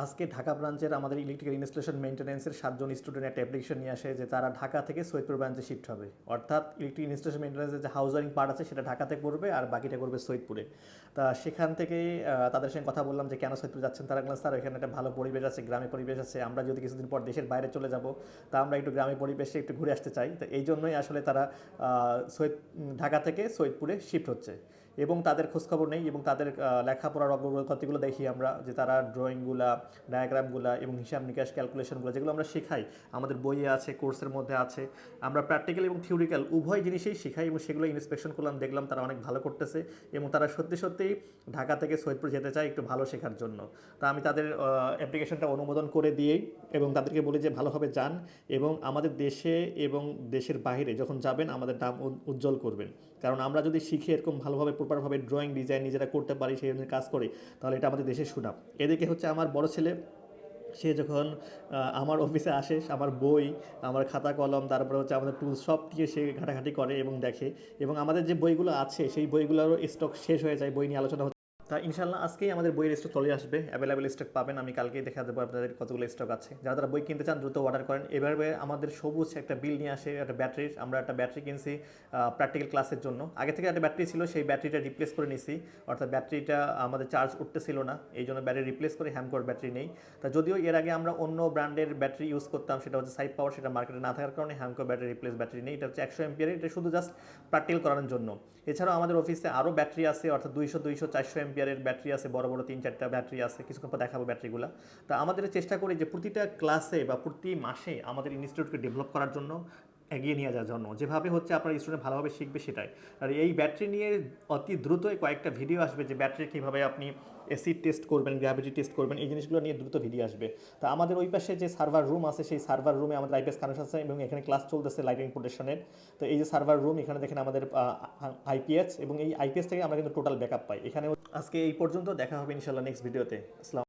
আজকে ঢাকা ব্রাঞ্চের আমাদের ইলেকট্রিক্যাল ইনস্টলেশন মেনটেন্যান্সের সাতজন স্টুডেন্ট একটা অ্যাপ্লিকেশন নিয়ে আসে যে তারা ঢাকা থেকে সৈয়দপুর ব্রাঞ্চে শিফট হবে। অর্থাৎ ইলেকট্রিক ইনস্টলেশন মেনটেন্যান্সের যে হাউস ওয়ারিং পার্ট আছে সেটা ঢাকাতে করবে আর বাকিটা করবে সৈয়দপুরে। তা সেখান থেকে তাদের সঙ্গে কথা বললাম যে কেন সৈয়দপুর যাচ্ছেন তারা বললেন, স্যার, এখানে একটা ভালো পরিবেশ আছে, গ্রামে পরিবেশ আছে, আমরা যদি কিছুদিন পর দেশের বাইরে চলে যাব, তা আমরা একটু গ্রামে পরিবেশে একটু ঘুরে আসতে চাই। তো এই জন্যই আসলে তারা সৈয়দ, ঢাকা থেকে সৈয়দপুরে শিফট হচ্ছে। এবং তাদের খোঁজখবর নেই এবং তাদের লেখাপড়ার অগ্রগতিগুলো দেখি আমরা যে তারা ড্রয়িংগুলা ডায়াগ্রামগুলা এবং হিসাব নিকাশ ক্যালকুলেশনগুলো যেগুলো আমরা শেখাই, আমাদের বইয়ে আছে, কোর্সের মধ্যে আছে, আমরা প্র্যাকটিক্যাল এবং থিওরিক্যাল উভয় জিনিসেই শেখাই এবং সেগুলো ইন্সপেকশন করলাম, দেখলাম তারা অনেক ভালো করতেছে এবং তারা সত্যি সত্যিই ঢাকা থেকে সৈয়দপুর যেতে চায় একটু ভালো শেখার জন্য। তা আমি তাদের অ্যাপ্লিকেশনটা অনুমোদন করে দিয়েই এবং তাদেরকে বলি যে ভালোভাবে যান এবং আমাদের দেশে এবং দেশের বাইরে যখন যাবেন আমাদের নাম উজ্জ্বল করবেন। কারণ আমরা যদি শিখে এরকম ভালোভাবে প্রপারভাবে ড্রয়িং ডিজাইন নিজেরা করতে পারি, সেই কাজ করি, তাহলে এটা আমাদের দেশের সুনাম। এদিকে হচ্ছে আমার বড় ছেলে, সে যখন আমার অফিসে আসে, আমার বই, আমার খাতা কলম, তারপরে হচ্ছে আমাদের টুলস সব দিয়ে সে ঘাটাঘাটি করে এবং দেখে এবং আমাদের যে বইগুলো আছে, সেই বইগুলোরও স্টক শেষ হয়ে যায়, বই নিয়ে আলোচনা তা ইনশাল্লাহ আজকেই আমাদের বইয়ের স্টক চলে আসবে অ্যাভেলেবেল স্টক পাবেন। আমি কালকেই দেখা দেবো আপনাদের কতগুলো স্টক আছে। যারা যারা বই কিনতে চান, দ্রুত অর্ডার করেন। এভাবে আমাদের সবুজ একটা বিল নিয়ে আসে, একটা ব্যাটারির আমরা একটা ব্যাটারি কিনছি প্র্যাকটিক্যাল ক্লাসের জন্য। আগে থেকে একটা ব্যাটারি ছিল, সেই ব্যাটারিটা রিপ্লেস করে নিছি। অর্থাৎ ব্যাটারিটা আমাদের চার্জ উঠতেছিল না, এই জন্য ব্যাটারি রিপ্লেস করে হ্যামকোর ব্যাটারি নেই। তা যদিও এর আগে আমরা অন্য ব্র্যান্ডের ব্যাটারি ইউজ করতাম, সেটা হচ্ছে সাইড পাওয়ার সেটা মার্কেটে না থাকার কারণে হ্যামকো ব্যাটারি রিপ্লেস ব্যাটারি নেই। এটা হচ্ছে একশো এমপিয়ারের এটা শুধু জাস্ট প্র্যাকটিক্যাল করানোর জন্য। এছাড়াও আমাদের অফিসে আরও ব্যাটারি আছে, অর্থাৎ দুইশো দুইশো, চারশো এমপিয়ারের ব্যাটারি আছে, বড় বড় তিন চারটা ব্যাটারি আছে, কিছুক্ষণ পর দেখাবো ব্যাটারিগুলো। তা আমাদের চেষ্টা করি যে প্রতিটা ক্লাসে বা প্রতি মাসে আমাদের ইনস্টিটিউটকে ডেভেলপ করার জন্য এগিয়ে নিয়ে যাওয়ার জন্য। যেভাবে হচ্ছে আপনার স্টুডেন্ট ভালোভাবে শিখবে সেটাই। আর এই ব্যাটারি নিয়ে অতি দ্রুতই কয়েকটা ভিডিও আসবে যে ব্যাটারি কীভাবে আপনি এসিড টেস্ট করবেন গ্র্যাভিটি টেস্ট করবেন, এই জিনিসগুলো নিয়ে দ্রুত ভিডিও আসবে। তা আমাদের ওই পাশে যে সার্ভার রুম আছে, সেই সার্ভার রুমে আমাদের আইপিএস কানেকশন আছে এবং এখানে ক্লাস চলতেছে লাইটিং প্রোটেকশনের তো এই যে সার্ভার রুম এখানে দেখেন আমাদের আইপিএস এবং এই আইপিএস থেকে আমরা কিন্তু টোটাল ব্যাকআপ পাই। এখানে আজকে এই পর্যন্ত, দেখা হবে ইনশাল্লাহ নেক্সট ভিডিওতে আসসালাম